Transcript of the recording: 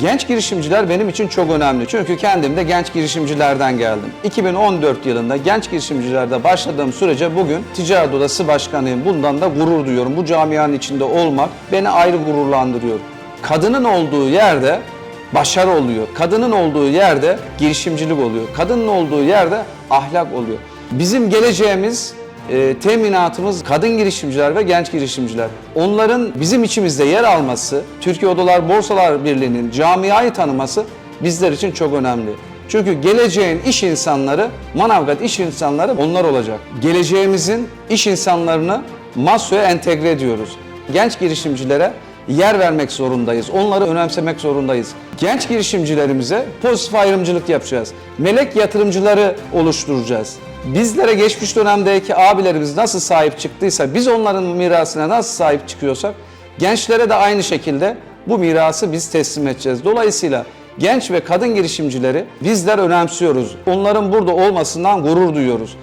Genç girişimciler benim için çok önemli. Çünkü kendim de genç girişimcilerden geldim. 2014 yılında genç girişimcilerde başladığım sürece bugün Ticaret Odası Başkanıyım. Bundan da gurur duyuyorum. Bu camianın içinde olmak beni ayrı gururlandırıyor. Kadının olduğu yerde başarı oluyor. Kadının olduğu yerde girişimcilik oluyor. Kadının olduğu yerde ahlak oluyor. Bizim geleceğimiz e, teminatımız kadın girişimciler ve genç girişimciler. Onların bizim içimizde yer alması, Türkiye Odalar Borsalar Birliği'nin camiayı tanıması bizler için çok önemli. Çünkü geleceğin iş insanları, Manavgat iş insanları onlar olacak. Geleceğimizin iş insanlarını masaya entegre ediyoruz. Genç girişimcilere yer vermek zorundayız. Onları önemsemek zorundayız. Genç girişimcilerimize pozitif ayrımcılık yapacağız. Melek yatırımcıları oluşturacağız. Bizlere geçmiş dönemdeki abilerimiz nasıl sahip çıktıysa, biz onların mirasına nasıl sahip çıkıyorsak, gençlere de aynı şekilde bu mirası biz teslim edeceğiz. Dolayısıyla genç ve kadın girişimcileri bizler önemsiyoruz. Onların burada olmasından gurur duyuyoruz.